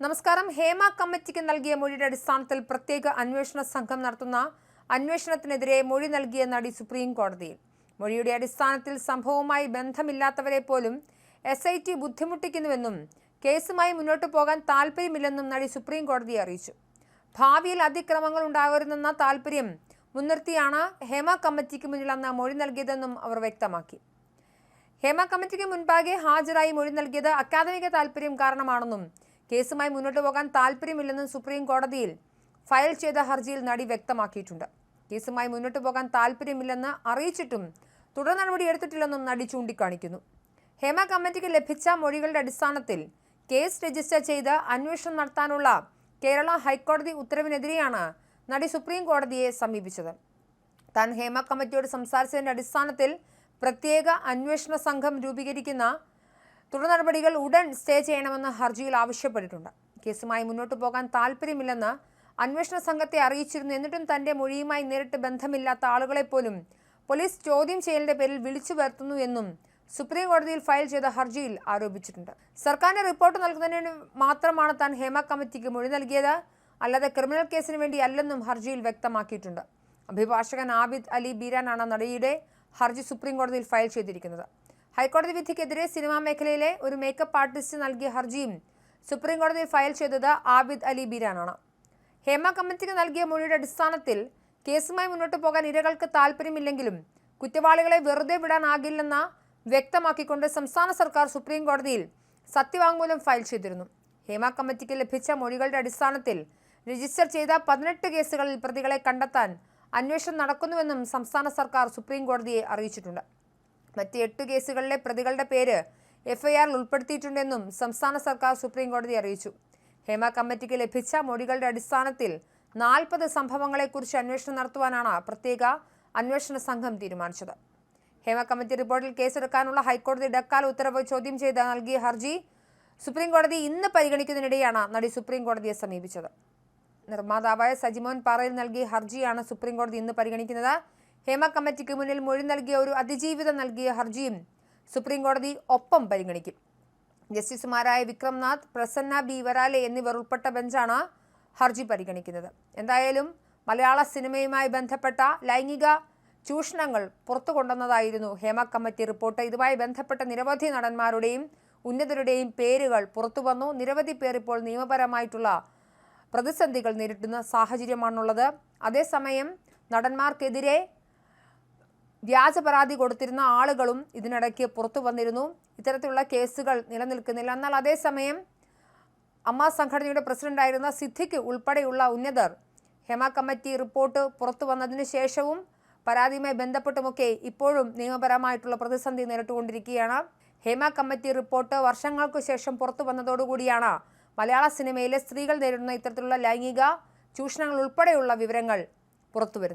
നമസ്കാരം. ഹേമ കമ്മിറ്റിക്ക് നൽകിയ മൊഴിയുടെ അടിസ്ഥാനത്തിൽ പ്രത്യേക അന്വേഷണ സംഘം നടത്തുന്ന അന്വേഷണത്തിനെതിരെ മൊഴി നൽകിയ നടി സുപ്രീം കോടതിയിൽ മൊഴിയുടെ അടിസ്ഥാനത്തിൽ സംഭവവുമായി ബന്ധമില്ലാത്തവരെ പോലും എസ് ഐ ടി ബുദ്ധിമുട്ടിക്കുന്നുവെന്നും കേസുമായി മുന്നോട്ടു പോകാൻ താല്പര്യമില്ലെന്നും നടി സുപ്രീം കോടതിയെ അറിയിച്ചു. ഭാവിയിൽ അതിക്രമങ്ങൾ ഉണ്ടാകരുതെന്ന താല്പര്യം മുൻനിർത്തിയാണ് ഹേമ കമ്മിറ്റിക്ക് മുന്നിൽ അന്ന് മൊഴി നൽകിയതെന്നും അവർ വ്യക്തമാക്കി. ഹേമ കമ്മിറ്റിക്ക് മുൻപാകെ ഹാജരായി മൊഴി നൽകിയത് അക്കാദമിക താല്പര്യം കാരണമാണെന്നും കേസുമായി മുന്നോട്ട് പോകാൻ താല്പര്യമില്ലെന്നും സുപ്രീം കോടതിയിൽ ഫയൽ ചെയ്ത ഹർജിയിൽ നടി വ്യക്തമാക്കിയിട്ടുണ്ട്. കേസുമായി മുന്നോട്ട് പോകാൻ താല്പര്യമില്ലെന്ന് അറിയിച്ചിട്ടും തുടർ നടപടി എടുത്തിട്ടില്ലെന്നും നടി ചൂണ്ടിക്കാണിക്കുന്നു. ഹേമ കമ്മിറ്റിക്ക് ലഭിച്ച മൊഴികളുടെ അടിസ്ഥാനത്തിൽ കേസ് രജിസ്റ്റർ ചെയ്ത് അന്വേഷണം നടത്താനുള്ള കേരള ഹൈക്കോടതി ഉത്തരവിനെതിരെയാണ് നടി സുപ്രീം കോടതിയെ സമീപിച്ചത്. താൻ ഹേമ കമ്മിറ്റിയോട് സംസാരിച്ചതിന്റെ അടിസ്ഥാനത്തിൽ പ്രത്യേക അന്വേഷണ സംഘം രൂപീകരിക്കുന്ന തുടർ നടപടികൾ ഉടൻ സ്റ്റേ ചെയ്യണമെന്ന് ഹർജിയിൽ ആവശ്യപ്പെട്ടിട്ടുണ്ട്. കേസുമായി മുന്നോട്ട് പോകാൻ താല്പര്യമില്ലെന്ന് അന്വേഷണ സംഘത്തെ അറിയിച്ചിരുന്നു. എന്നിട്ടും തന്റെ മൊഴിയുമായി നേരിട്ട് ബന്ധമില്ലാത്ത ആളുകളെ പോലും പോലീസ് ചോദ്യം ചെയ്യലിന്റെ പേരിൽ വിളിച്ചു വരുത്തുന്നു എന്നും സുപ്രീം കോടതിയിൽ ഫയൽ ചെയ്ത ഹർജിയിൽ ആരോപിച്ചിട്ടുണ്ട്. സർക്കാരിന്റെ റിപ്പോർട്ട് നൽകുന്നതിന് മാത്രമാണ് താൻ ഹേമ കമ്മിറ്റിക്ക് മൊഴി നൽകിയത്. അല്ലാതെ ക്രിമിനൽ കേസിന് വേണ്ടി അല്ലെന്നും ഹർജിയിൽ വ്യക്തമാക്കിയിട്ടുണ്ട്. അഭിഭാഷകൻ ആബിദ് അലി ബീരാനാണ് നടിയുടെ ഹർജി സുപ്രീം കോടതിയിൽ ഫയൽ ചെയ്തിരിക്കുന്നത്. ഹൈക്കോടതി വിധിക്കെതിരെ സിനിമാ മേഖലയിലെ ഒരു മേക്കപ്പ് ആർട്ടിസ്റ്റ് നൽകിയ ഹർജിയും സുപ്രീം കോടതിയിൽ ഫയൽ ചെയ്തത് ആബിദ് അലി ബീരാനാണ്. ഹേമ കമ്മിറ്റിക്ക് നൽകിയ മൊഴിയുടെ അടിസ്ഥാനത്തിൽ കേസുമായി മുന്നോട്ട് പോകാൻ ഇരകൾക്ക് താല്പര്യമില്ലെങ്കിലും കുറ്റവാളികളെ വെറുതെ വിടാനാകില്ലെന്ന വ്യക്തമാക്കിക്കൊണ്ട് സംസ്ഥാന സർക്കാർ സുപ്രീം കോടതിയിൽ സത്യവാങ്മൂലം ഫയൽ ചെയ്തിരുന്നു. ഹേമ കമ്മിറ്റിക്ക് ലഭിച്ച മൊഴികളുടെ അടിസ്ഥാനത്തിൽ രജിസ്റ്റർ ചെയ്ത പതിനെട്ട് കേസുകളിൽ പ്രതികളെ കണ്ടെത്താൻ അന്വേഷണം നടക്കുന്നുവെന്നും സംസ്ഥാന സർക്കാർ സുപ്രീം കോടതിയെ അറിയിച്ചിട്ടുണ്ട്. മറ്റ് എട്ട് കേസുകളിലെ പ്രതികളുടെ പേര് എഫ്ഐആറിൽ ഉൾപ്പെടുത്തിയിട്ടുണ്ടെന്നും സംസ്ഥാന സർക്കാർ സുപ്രീം കോടതി അറിയിച്ചു. ഹേമ കമ്മിറ്റിക്ക് ലഭിച്ച മൊഴികളുടെ അടിസ്ഥാനത്തിൽ നാൽപ്പത് സംഭവങ്ങളെക്കുറിച്ച് അന്വേഷണം നടത്തുവാനാണ് പ്രത്യേക അന്വേഷണ സംഘം തീരുമാനിച്ചത്. ഹേമ കമ്മിറ്റി റിപ്പോർട്ടിൽ കേസെടുക്കാനുള്ള ഹൈക്കോടതി ഇടക്കാല ഉത്തരവ് ചോദ്യം ചെയ്ത് നൽകിയ ഹർജി സുപ്രീം കോടതി ഇന്ന് പരിഗണിക്കുന്നതിനിടെയാണ് നടി സുപ്രീം കോടതിയെ സമീപിച്ചത്. നിർമ്മാതാവായ സജിമോൻ പാറയിൽ നൽകിയ ഹർജിയാണ് സുപ്രീം കോടതി ഇന്ന് പരിഗണിക്കുന്നത്. ഹേമ കമ്മിറ്റിക്ക് മുന്നിൽ മൊഴി നൽകിയ ഒരു അതിജീവിതം നൽകിയ ഹർജിയും സുപ്രീം കോടതി ഒപ്പം പരിഗണിക്കും. ജസ്റ്റിസുമാരായ വിക്രംനാഥ് പ്രസന്ന ബി വരാലെ എന്നിവർ ഉൾപ്പെട്ട ബെഞ്ചാണ് ഹർജി പരിഗണിക്കുന്നത്. എന്തായാലും മലയാള സിനിമയുമായി ബന്ധപ്പെട്ട ലൈംഗിക ചൂഷണങ്ങൾ പുറത്തു കൊണ്ടുവന്നതായിരുന്നു ഹേമ കമ്മിറ്റി റിപ്പോർട്ട്. ഇതുമായി ബന്ധപ്പെട്ട നിരവധി നടന്മാരുടെയും ഉന്നതരുടെയും പേരുകൾ പുറത്തു വന്നു നിരവധി പേർ ഇപ്പോൾ നിയമപരമായിട്ടുള്ള പ്രതിസന്ധികൾ നേരിടുന്ന സാഹചര്യമാണുള്ളത്. അതേസമയം നടന്മാർക്കെതിരെ വ്യാജ പരാതി കൊടുത്തിരുന്ന ആളുകളും ഇതിനിടയ്ക്ക് പുറത്തു വന്നിരുന്നു. ഇത്തരത്തിലുള്ള കേസുകൾ നിലനിൽക്കുന്നില്ല. എന്നാൽ അതേസമയം അമ്മ സംഘടനയുടെ പ്രസിഡന്റായിരുന്ന സിദ്ദിഖ് ഉൾപ്പെടെയുള്ള ഉന്നതർ ഹെമ കമ്മിറ്റി റിപ്പോർട്ട് പുറത്തു വന്നതിന് ശേഷവും പരാതിയുമായി ബന്ധപ്പെട്ടുമൊക്കെ ഇപ്പോഴും നിയമപരമായിട്ടുള്ള പ്രതിസന്ധി നേരിട്ടുകൊണ്ടിരിക്കുകയാണ്. ഹേമ കമ്മിറ്റി റിപ്പോർട്ട് വർഷങ്ങൾക്കു ശേഷം പുറത്തു വന്നതോടുകൂടിയാണ് മലയാള സിനിമയിലെ സ്ത്രീകൾ നേരിടുന്ന ഇത്തരത്തിലുള്ള ലൈംഗിക ചൂഷണങ്ങൾ ഉൾപ്പെടെയുള്ള വിവരങ്ങൾ പുറത്തുവരുന്നത്.